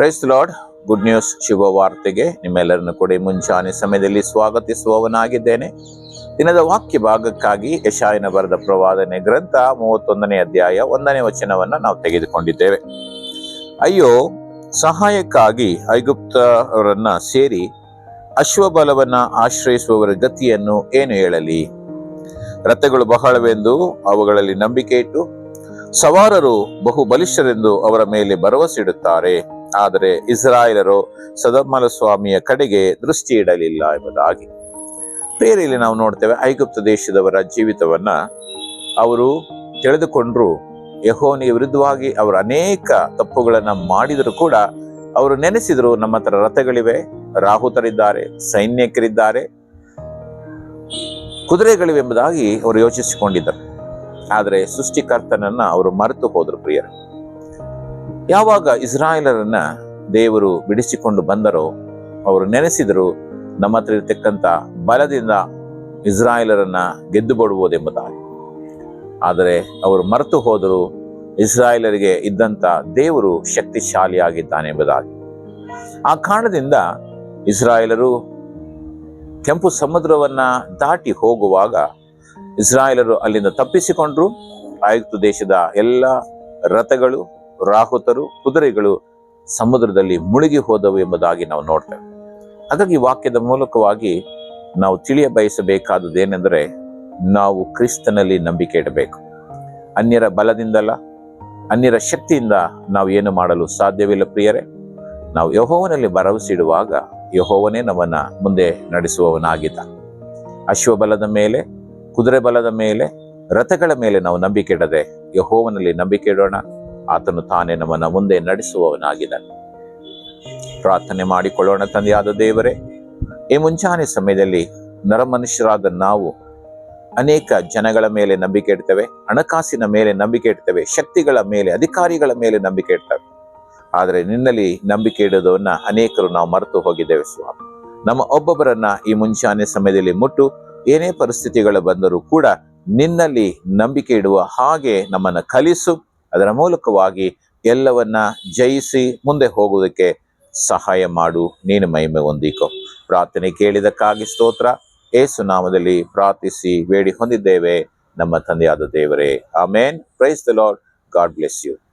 Price lord good news ಶುಭ ವಾರ್ತೆಗೆ ನಿಮ್ಮೆಲ್ಲರನ್ನು ಕೂಡ. ಮುಂಚಾನೆ ಸಮಯದಲ್ಲಿ ಸ್ವಾಗತಿಸುವವನಾಗಿದ್ದೇನೆ. ದಿನದ ವಾಕ್ಯ ಭಾಗಕ್ಕಾಗಿ ಯಶಾಯನ ಬರೆದ ಪ್ರವಾದನೆ ಗ್ರಂಥ ಮೂವತ್ತೊಂದನೇ ಅಧ್ಯಾಯ ಒಂದನೇ ವಚನವನ್ನು ನಾವು ತೆಗೆದುಕೊಂಡಿದ್ದೇವೆ. ಅಯ್ಯೋ, ಸಹಾಯಕ್ಕಾಗಿ ಐಗುಪ್ತರನ್ನ ಸೇರಿ ಅಶ್ವಬಲವನ್ನ ಆಶ್ರಯಿಸುವವರ ಗತಿಯನ್ನು ಏನು ಹೇಳಲಿ? ರಥಗಳು ಬಹಳವೆಂದು ಅವುಗಳಲ್ಲಿ ನಂಬಿಕೆ ಇಟ್ಟು ಸವಾರರು ಬಹು ಬಲಿಷ್ಠರೆಂದು ಅವರ ಮೇಲೆ ಭರವಸೆ ಇಡುತ್ತಾರೆ. ಆದರೆ ಇಸ್ರಾಯೇಲರು ಸದಮಲ ಸ್ವಾಮಿಯ ಕಡೆಗೆ ದೃಷ್ಟಿ ಇಡಲಿಲ್ಲ ಎಂಬುದಾಗಿ. ಪ್ರೇರಿಯಲ್ಲಿ ನಾವು ನೋಡ್ತೇವೆ ಐಗುಪ್ತ ದೇಶದವರ ಜೀವಿತವನ್ನ ಅವರು ತಿಳಿದುಕೊಂಡ್ರು. ಯಹೋನಿಗೆ ವಿರುದ್ಧವಾಗಿ ಅವರು ಅನೇಕ ತಪ್ಪುಗಳನ್ನ ಮಾಡಿದರೂ ಕೂಡ ಅವರು ನೆನೆಸಿದ್ರು ನಮ್ಮ ಹತ್ರ ರಥಗಳಿವೆ, ರಾಹುತರಿದ್ದಾರೆ, ಸೈನ್ಯಕರಿದ್ದಾರೆ, ಕುದುರೆಗಳಿವೆ ಎಂಬುದಾಗಿ ಅವರು ಯೋಚಿಸಿಕೊಂಡಿದ್ದರು. ಆದರೆ ಸೃಷ್ಟಿಕರ್ತನನ್ನ ಅವರು ಮರೆತು ಹೋದರು ಪ್ರಿಯರು. ಯಾವಾಗ ಇಸ್ರಾಯೇಲರನ್ನ ದೇವರು ಬಿಡಿಸಿಕೊಂಡು ಬಂದರೋ, ಅವರು ನೆನೆಸಿದರು ನಮ್ಮ ಹತ್ರ ಇರತಕ್ಕಂಥ ಬಲದಿಂದ ಇಸ್ರಾಯೇಲರನ್ನ ಗೆದ್ದು ಬಿಡುವುದೆಂಬುದಾಗಿ ಆದರೆ ಅವರು ಮರೆತು ಹೋದರು ಇಸ್ರಾಯೇಲರಿಗೆ ಇದ್ದಂಥ ದೇವರು ಶಕ್ತಿಶಾಲಿಯಾಗಿದ್ದಾನೆ ಎಂಬುದಾಗಿ ಆ ಕಾರಣದಿಂದ ಇಸ್ರಾಯೇಲರು ಕೆಂಪು ಸಮುದ್ರವನ್ನ ದಾಟಿ ಹೋಗುವಾಗ ಇಸ್ರಾಯೇಲರು ಅಲ್ಲಿಂದ ತಪ್ಪಿಸಿಕೊಂಡ್ರು. ಆಯುಕ್ತ ದೇಶದ ಎಲ್ಲ ರಥಗಳು ರಾಹುತರು ಕುದುರೆಗಳು ಸಮುದ್ರದಲ್ಲಿ ಮುಳುಗಿ ಹೋದವು ಎಂಬುದಾಗಿ ನಾವು ನೋಡ್ತೇವೆ. ಹಾಗಾಗಿ ವಾಕ್ಯದ ಮೂಲಕವಾಗಿ ನಾವು ತಿಳಿಯ ಬಯಸಬೇಕಾದದೇನೆಂದರೆ ನಾವು ಕ್ರಿಸ್ತನಲ್ಲಿ ನಂಬಿಕೆ ಇಡಬೇಕು. ಅನ್ಯರ ಬಲದಿಂದಲ್ಲ, ಅನ್ಯರ ಶಕ್ತಿಯಿಂದ ನಾವು ಏನು ಮಾಡಲು ಸಾಧ್ಯವಿಲ್ಲ ಪ್ರಿಯರೇ. ನಾವು ಯಹೋವನಲ್ಲಿ ಭರವಸೆ ಇಡುವಾಗ ಯಹೋವನೇ ನಮ್ಮನ್ನು ಮುಂದೆ ನಡೆಸುವವನಾಗಿದ್ದ. ಅಶ್ವಬಲದ ಮೇಲೆ, ಕುದುರೆ ಬಲದ ಮೇಲೆ, ರಥಗಳ ಮೇಲೆ ನಾವು ನಂಬಿಕೆ ಇಡದೆ ಯಹೋವನಲ್ಲಿ ನಂಬಿಕೆ ಇಡೋಣ. ಆತನು ತಾನೇ ನಮ್ಮನ್ನು ಮುಂದೆ ನಡೆಸುವವನಾಗಿದ್ದಾನೆ. ಪ್ರಾರ್ಥನೆ ಮಾಡಿಕೊಳ್ಳೋಣ ತಂದೆಯಾದ ದೇವರೇ, ಈ ಮುಂಚಾನೆ ಸಮಯದಲ್ಲಿ ನರಮನುಷ್ಯರಾದ ನಾವು ಅನೇಕ ಜನಗಳ ಮೇಲೆ ನಂಬಿಕೆ ಇಡ್ತೇವೆ, ಹಣಕಾಸಿನ ಮೇಲೆ ನಂಬಿಕೆ ಇಡ್ತೇವೆ, ಶಕ್ತಿಗಳ ಮೇಲೆ, ಅಧಿಕಾರಿಗಳ ಮೇಲೆ ನಂಬಿಕೆ ಇಡ್ತವೆ. ಆದರೆ ನಿನ್ನಲ್ಲಿ ನಂಬಿಕೆ ಇಡೋದನ್ನ ಅನೇಕರು ನಾವು ಮರೆತು ಹೋಗಿದ್ದೇವೆ ಸ್ವಾಮಿ. ನಮ್ಮ ಒಬ್ಬೊಬ್ಬರನ್ನ ಈ ಮುಂಚಾನೆ ಸಮಯದಲ್ಲಿ ಮುಟ್ಟು ಏನೇ ಪರಿಸ್ಥಿತಿಗಳು ಬಂದರೂ ಕೂಡ ನಿನ್ನಲ್ಲಿ ನಂಬಿಕೆ ಇಡುವ ಹಾಗೆ ನಮ್ಮನ್ನು ಕಲಿಸು ಅದರ ಮೂಲಕವಾಗಿ ಎಲ್ಲವನ್ನ ಜಯಿಸಿ ಮುಂದೆ ಹೋಗುವುದಕ್ಕೆ ಸಹಾಯ ಮಾಡು. ನೀನು ಮಹಿಮೆ ಹೊಂದಿಕೊ. ಪ್ರಾರ್ಥನೆ ಕೇಳಿದಕ್ಕಾಗಿ ಸ್ತೋತ್ರ. ಏಸು ನಾಮದಲ್ಲಿ ಪ್ರಾರ್ಥಿಸಿ ಬೇಡಿ ಹೊಂದಿದ್ದೇವೆ ನಮ್ಮ ತಂದೆಯಾದ ದೇವರೇ. Amen. Praise the lord god bless you